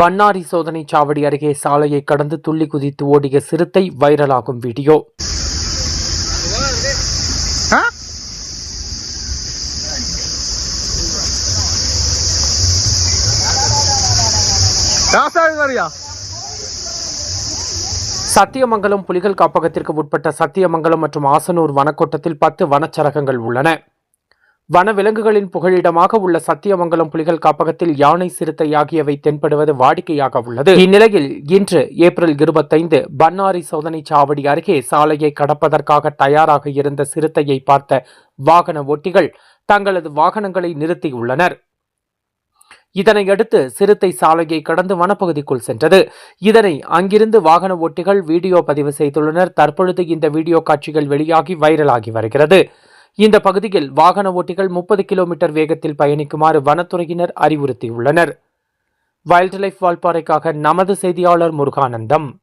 பன்னாரி சோதனை சாவடி அருகே சாலையை கடந்து துள்ளி குதித்து ஓடிய சிறுத்தை வைரலாகும் வீடியோ. சத்தியமங்கலம் புலிகள் காப்பகத்திற்கு உட்பட்ட சத்தியமங்கலம் மற்றும் ஆசனூர் வனக்கோட்டத்தில் பத்து வனச்சரகங்கள் உள்ளன. வனவிலங்குகளின் புகழிடமாக உள்ள சத்தியமங்கலம் புலிகள் காப்பகத்தில் யானை சிறுத்தை ஆகியவை தென்படுவது வாடிக்கையாக உள்ளது. இந்நிலையில் இன்று ஏப்ரல் இருபத்தைந்து பன்னாரி சோதனை சாவடி அருகே சாலையை கடப்பதற்காக தயாராக இருந்த சிறுத்தையை பார்த்த வாகன ஓட்டிகள் தங்களது வாகனங்களை நிறுத்தியுள்ளனர். இதனையடுத்து சிறுத்தை சாலையை கடந்து வனப்பகுதிக்குள் சென்றது. இதனை அங்கிருந்து வாகன ஓட்டிகள் வீடியோ பதிவு செய்துள்ளனர். தற்பொழுது இந்த வீடியோ காட்சிகள் வெளியாகி வைரலாகி வருகிறது. இந்த பகுதியில் வாகன ஓட்டிகள் முப்பது கிலோமீட்டர் வேகத்தில் பயணிக்குமாறு வனத்துறையினர் அறிவுறுத்தியுள்ளனர். வைல்ட் லைஃப் வால்பாறைக்காக நமது செய்தியாளர் முருகானந்தம்.